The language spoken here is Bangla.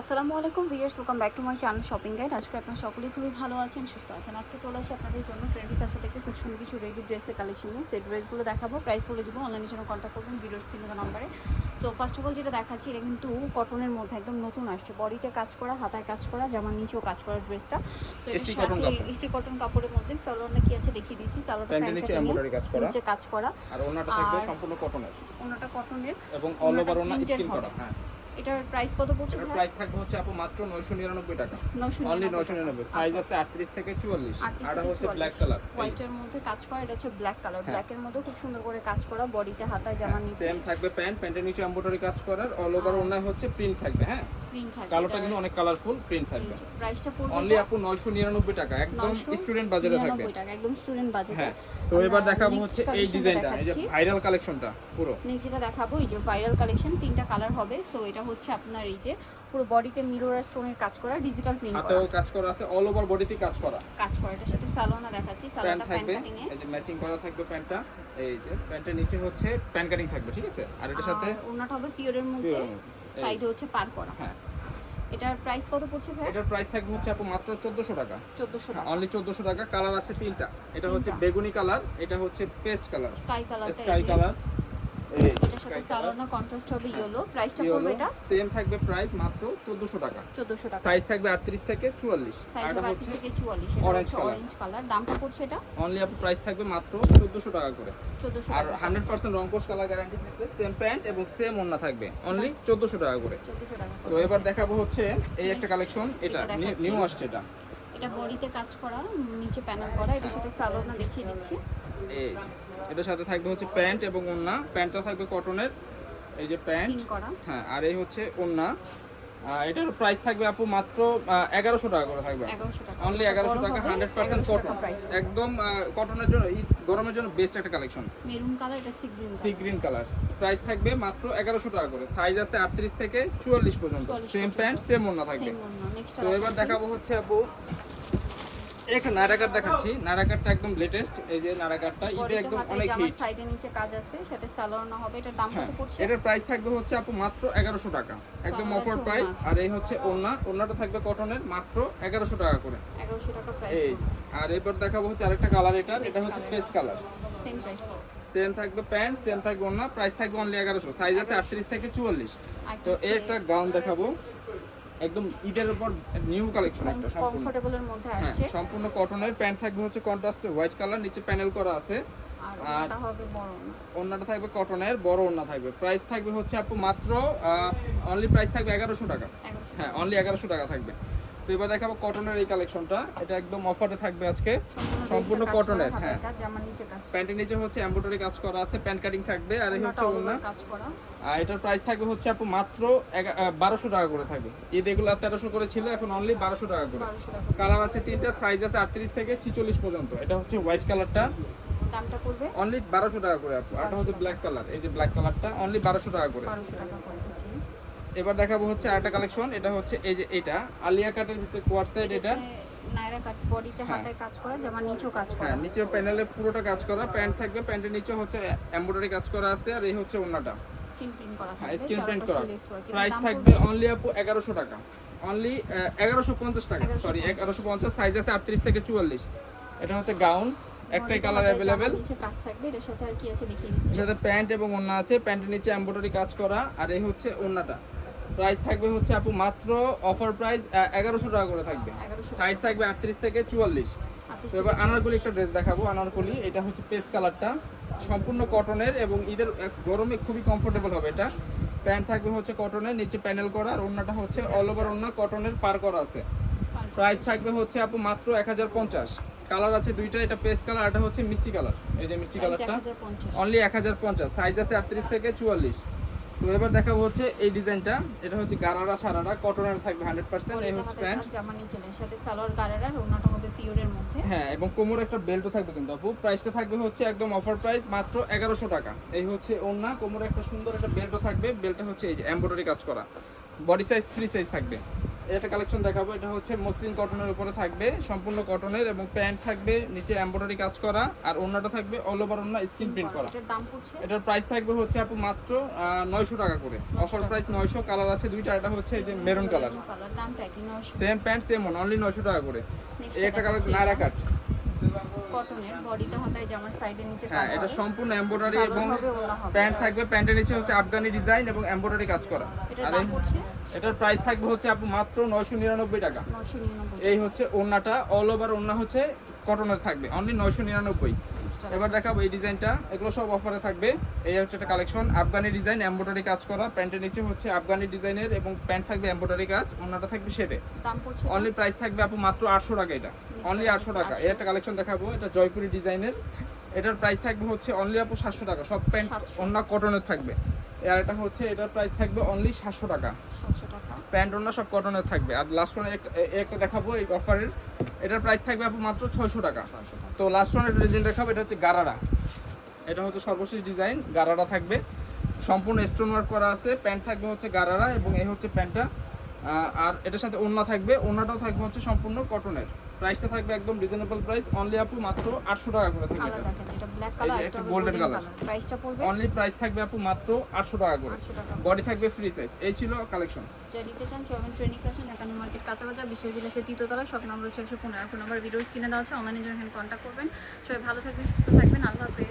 আসসালামু আলাইকুম viewers welcome back to my channel shopping guide আজকে আপনারা সকলেই খুবই ভালো আছেন সুস্থ আছেন। আজকে চলে আসি আপনাদের জন্য ট্রেন্ডি ফ্যাশন থেকে খুব সুন্দর কিছু রেডি ড্রেসের কালেকশন নিয়ে। সেই ড্রেসগুলো দেখাবো প্রাইস বলে দেবো অনলাইনের জন্য কন্ট্যাক্ট করবেন ভিডিওর স্ক্রিন নাম্বারে সো ফার্স্ট অফ অল যেটা দেখাচ্ছি এটা কিন্তু কটনের মধ্যে একদম নতুন আসছে। বডিতে কাজ করা হাতায় কাজ করা জামার নিচেও কাজ করা ড্রেসটা সো এটা সাথে এসি কটন কাপড়ের মধ্যে সালোয়ারটা কি আছে দেখিয়ে দিচ্ছি। সালোয়ারটা প্যান্ট নিচে এমব্রয়ডারি কাজ করা। নিচে কাজ করা। আর ওনাটা থাকবে সম্পূর্ণ কটনের ওনাটা কটনের এবং অল ওভার ওনা স্কিন। করা হ্যাঁ। এটার প্রাইস কত পড়ছে প্রাইস থাকবে হচ্ছে আপু মাত্র 999 টাকা। অনলি 999 সাইজ আছে 38 থেকে 44 আর হচ্ছে ব্ল্যাক কালার হোয়াইটের মধ্যে কাজ করা এটা হচ্ছে ব্ল্যাক কালার ব্ল্যাক এর মধ্যে খুব সুন্দর করে কাজ করা বডিতে হাতায় জামা নিচে। সেম থাকবে প্যান্ট প্যান্টের নিচে এমব্রয়ডারি কাজ করার। অল ওভার ওনায় হচ্ছে প্রিন্ট থাকবে হ্যাঁ? প্রিন্ট থাকবে কালোটা কিন্তু অনেক কালারফুল প্রিন্ট থাকবে। প্রাইসটা পড়বে অনলি আপু 999 টাকা একদম স্টুডেন্ট বাজারে থাকবে। 99 টাকা একদম স্টুডেন্ট বাজেটে হ্যাঁ তো এবার দেখাবো হচ্ছে এই ডিজাইনটা এই যে ভাইরাল কালেকশনটা পুরো। নেক্সট যেটা দেখাবো এই যে ভাইরাল কালেকশন তিনটা কালার হবে। সো এটা হচ্ছে আপনার এই যে পুরো বডিতে মিরর আর স্টোনের কাজ করা ডিজিটাল প্রিন্ট করা। হাতেও কাজ করা আছে অল ওভার বডিতে কাজ করা। কাজ করা এটার সাথে সালোনা দেখাচ্ছি সালোনা প্যান্ট কাটিং এ এই যে ম্যাচিং করা থাকবে প্যান্টটা এই যে প্যান্টের নিচে হচ্ছে প্যান্ট কাটিং থাকবে ঠিক আছে? আর এটার সাথে ওনাটা হবে পিওরের মধ্যে সাইডে হচ্ছে পার করা। হ্যাঁ। এটার প্রাইস কত পড়ছে ভাই এটার প্রাইস থাকবে হচ্ছে আপু মাত্র 1400 টাকা। 1400 টাকা। অনলি 1400 টাকা কালার আছে তিনটা। এটা হচ্ছে বেগুনি কালার এটা হচ্ছে paste colour sky colour sky colour এটার সাথে সালোনা কন্ট্রাস্ট হবে ইয়েলো প্রাইসটা পড়বে এটা? সেম থাকবে প্রাইস মাত্র 1400 টাকা। 1400 টাকা। সাইজ থাকবে 38 থেকে 44 সাইজ থেকে 44 এটা হচ্ছে অরেঞ্জ কালার দামটা পড়ছে এটা? অনলি প্রাইস থাকবে মাত্র 1400 টাকা করে। 1400 আর টাকা। 100% রংকশ কালার গ্যারান্টি থাকবে। সেম প্যান্ট এবং সেম ওন্না থাকবে। অনলি 1400 টাকা করে। 1400 টাকা তো এবার দেখাবো হচ্ছে এই একটা কালেকশন এটা নিউ আসছে এটা। এটা বডিতে কাজ করা নিচে প্যানেল করা। এটার সাথে সালোনা দেখিয়ে দিচ্ছি। এই। এটার সাথে থাকবে হচ্ছে প্যান্ট এবং ওন্না। প্যান্টটা থাকবে কটনের। এই যে প্যান্ট। হ্যাঁ আর এই হচ্ছে ওন্না। এটার প্রাইস থাকবে আপু মাত্র এগারোশো টাকা করে থাকবে। অনলি এগারোশো টাকা হান্ড্রেড পার্সেন্ট কটন একদম কটনের জন্য গরমের জন্য বেস্ট একটা কালেকশন মেরুন কালার এটা সি গ্রিন কালার প্রাইস থাকবে মাত্র এগারোশো টাকা করে। সাইজ আছে আটত্রিশ থেকে চুয়াল্লিশ পর্যন্ত। সেম প্যান্ট সেম ওন্না থাকবে। তো এবার দেখাবো হচ্ছে আপু একটা নারাকার দেখাচ্ছি। নারাকারটা একদম লেটেস্ট এই যে নারাকারটা ঈদে বডিতে একদম অনেক হিট সাইডে নিচে কাজ আছে সাথে সালোনা হবে এটার দাম হ্যাঁ কত পড়ছে? এটার প্রাইস থাকবে হচ্ছে আপু মাত্র এগারোশো টাকা। একদম সালোয়ার অফার প্রাইস আর এই হচ্ছে ওড়না। ওড়নাটা থাকবে কটনের মাত্র এগারোশো টাকা করে। 1100 টাকা প্রাইস এই আর এবার দেখাবো হচ্ছে আরেকটা কালার এটার এটা হচ্ছে। Paste colour same price same থাকবে প্যান্ট সেম থাকবে ওড়না। প্রাইস থাকবে অনলি এগারোশো। সাইজ আছে আটত্রিশ থেকে চুয়াল্লিশ। তো এই একটা গাউন দেখাবো। একদম ঈদের উপর নিউ কালেকশন একটা সম্পূর্ণ। কমফোর্টেবলের মধ্যে হ্যাঁ আসছে। সম্পূর্ণ কটনের প্যান্ট থাকবে হচ্ছে কন্ট্রাস্টে হোয়াইট কালার নিচে প্যানেল করা আছে। আর হবে বড় ওন্নাটা থাকবে কটনের বড় ওড়না থাকবে। প্রাইস থাকবে হচ্ছে আপু মাত্র অনলি প্রাইস থাকবে এগারোশো টাকা। হ্যাঁ অনলি এগারোশো টাকা থাকবে। তো এবার দেখাবো কটনের এই কালেকশনটা এটা একদম অফারে থাকবে আজকে। সম্পূর্ণ কটনের হ্যাঁ। প্যান্টের নিচে হচ্ছে এমব্রয়ডারি কাজ করা আছে প্যান্ট কাটিং থাকবে আর এই হচ্ছে করা। আর এটার প্রাইস থাকবে হচ্ছে আপু মাত্র বারোশো টাকা করে থাকবে। ঈদ এগুলো তেরোশো করে ছিল এখন অনলি বারোশো টাকা করে। কালার আছে তিনটা সাইজ আছে আটত্রিশ থেকে ছিচল্লিশ পর্যন্ত। এটা হচ্ছে হোয়াইট কালারটা দামটা পড়বে? অনলি বারোশো টাকা করে আপু। এটা হচ্ছে ব্ল্যাক কালার এই যে ব্ল্যাক কালারটা অনলি বারোশো টাকা করে। 1200 টাকা করে okay। এবার দেখাবো হচ্ছে আরেকটা কালেকশন এটা হচ্ছে এই যে এটা। আলিয়া কাটের ভিতরে কোয়ার সাইড এটা নাইরা কাট বডিতে হাতে কাজ করা জামার নিচেও কাজ করা। হ্যাঁ নিচে প্যানেলে পুরোটা কাজ করা প্যান্ট থাকবে প্যান্টের নিচে হচ্ছে এমব্রয়ডারি কাজ করা আছে আর এই হচ্ছে ওন্নাটা। স্কিন প্রিন্ট করা হ্যাঁ থাকবে স্ক্রিন প্রিন্ট করা। প্রাইস থাকবে অনলি আপু এগারোশো টাকা। অনলি এগারোশো পঞ্চাশ টাকা সরি এগারোশো পঞ্চাশ সাইজ আছে আটত্রিশ থেকে চুয়াল্লিশ। এটা হচ্ছে গাউন একটাই কালার অ্যাভেলেবেল নিচে কাজ থাকবে এটার সাথে আর কি আছে দেখিয়ে দিচ্ছি। এর প্যান্ট এবং ওন্না আছে প্যান্টের নিচে এমব্রয়ডারি কাজ করা আর এই হচ্ছে ওন্নাটা। প্রাইস থাকবে হচ্ছে আপু মাত্র অফার প্রাইস এগারোশো টাকা করে থাকবে। 1100 সাইজ থাকবে আটত্রিশ থেকে চুয়াল্লিশ। তো এবার আনারকলি একটা ড্রেস দেখাবো। আনারকলি এটা হচ্ছে পেস্ট কালারটা। সম্পূর্ণ কটনের এবং ঈদের গরমে খুবই কমফোর্টেবল হবে এটা। প্যান্ট থাকবে হচ্ছে কটনের নিচে প্যানেল করা। আর ওড়নাটা হচ্ছে অল ওভার ওড়না কটনের পার করা আছে। প্রাইস থাকবে হচ্ছে আপু মাত্র এক হাজার পঞ্চাশ। কালার আছে দুইটা এটা পেস্ট কালার আর এটা হচ্ছে মিষ্টি কালার। এই যে মিষ্টি কালারটা। অনলি এক হাজার পঞ্চাশ। সাইজ আছে আটত্রিশ থেকে চুয়াল্লিশ। তো এবার দেখাবো হচ্ছে এই ডিজাইনটা। এটা হচ্ছে গারারা সারারা কটনের থাকবে হান্ড্রেড পার্সেন্ট এই হচ্ছে প্যান্ট। জামার নিচে লেস সাথে সালোয়ার গারারা ওনাটা হবে পিওরের মধ্যে। হ্যাঁ এবং কোমর একটা বেল্টও থাকবে কিন্তু আপু। প্রাইসটা থাকবে হচ্ছে একদম অফার প্রাইস মাত্র এগারোশো টাকা। এই হচ্ছে ওড়না কোমরে একটা সুন্দর একটা বেল্টও থাকবে। বেল্টটা হচ্ছে এই যে এমব্রয়ডারি কাজ করা। বডি সাইজ থ্রি সাইজ থাকবে। এটা কালেকশন দেখাবো। এটা হচ্ছে মসলিন কটনের উপরে থাকবে সম্পূর্ণ কটনের এবং প্যান্ট থাকবে নিচে এমব্রয়ডারি কাজ করা আর অন্যটা থাকবে অল ওভার অন্য স্ক্রিন প্রিন্ট করা। এটার দাম পড়ছে? এটার প্রাইস থাকবে হচ্ছে আপু মাত্র নয়শো টাকা করে। অফার প্রাইস নয়শো কালার আছে দুইটা এটা হচ্ছে যে maroon colour same pant same only নয়শো। টাকা করে। এটা একটা কালার নাইরা কাট কটনের বডিটা হাতায় জামার সাইডে নিচে হ্যাঁ কাজ এটা সম্পূর্ণ এমব্রয়ডারি এবং। প্যান্ট থাকবে প্যান্টের নিচে হচ্ছে আফগানি ডিজাইন এবং এমব্রয়ডারি কাজ করা। এটার এই- এটার প্রাইস থাকবে হচ্ছে আপু মাত্র নয়শো নিরানব্বই টাকা। নয়শো নিরানব্বই এই হচ্ছে ওড়নাটা অল ওভার ওড়না হচ্ছে কটনের থাকবে অনলি নয়শো নিরানব্বই। এবার দেখাবো এই ডিজাইনটা। এগুলো সব অফারে থাকবে। এই হচ্ছে একটা কালেকশন আফগানি ডিজাইন এমব্রয়ডারি কাজ করা। প্যান্টের নিচে হচ্ছে আফগানি ডিজাইনের এবং প্যান্ট থাকবে এমব্রয়ডারি কাজ ওড়নাটা থাকবে শেডে অনলি প্রাইস থাকবে আপু মাত্র আটশো টাকা এটা। অনলি আটশো টাকা। এই একটা কালেকশন দেখাবো এটা জয়পুরি ডিজাইনের। এটার প্রাইস থাকবে হচ্ছে অনলি আপু সাতশো টাকা। সব প্যান্ট 700 অন্য কটনের থাকবে। আর এটা হচ্ছে এটার প্রাইস থাকবে অনলি সাতশো টাকা। সাতশো টাকা। প্যান্ট ওনা সব কটনের থাকবে। আর লাস্ট ওয়ানে একটা দেখাবো এই অফারের এটার প্রাইস থাকবে আপু মাত্র ছয়শো টাকা। তো লাস্ট ওয়ানের ডিজাইন দেখাবো, এটা হচ্ছে গারারা। এটা হচ্ছে সর্বশেষ ডিজাইন গারারা থাকবে। সম্পূর্ণ স্টোন ওয়ার্ক করা আছে। প্যান্ট থাকবে হচ্ছে গারারা এবং এই হচ্ছে প্যান্টটা আর এটার সাথে ওড়না থাকবে। ওড়নাটাও থাকবে হচ্ছে সম্পূর্ণ কটনের প্রাইসটা থাকবে একদম রিজনেবল প্রাইস অনলি আপু মাত্র আটশো টাকা করে থাকবে এটা ব্ল্যাক কালার এটা গোল্ডেন কালার প্রাইসটা পড়বে? অনলি প্রাইস থাকবে আপু মাত্র আটশো টাকা করে। বডি থাকবে ফ্রি সাইজ এই ছিল কালেকশন যা নিতে চান চলবেন training fashion Dhaka new market কাঁচা বাজার বিশেষ বিলাসের তৃতীয়তলা শপ নম্বর হচ্ছে একশো পনেরো। ফোন নাম্বার ভিডিওস কিনে দেওয়া আছে অনলাইনে যখন কন্ট্যাক্ট করবেন। সবাই ভালো থাকবেন সুস্থ থাকবেন। আল্লাহ হাফেজ।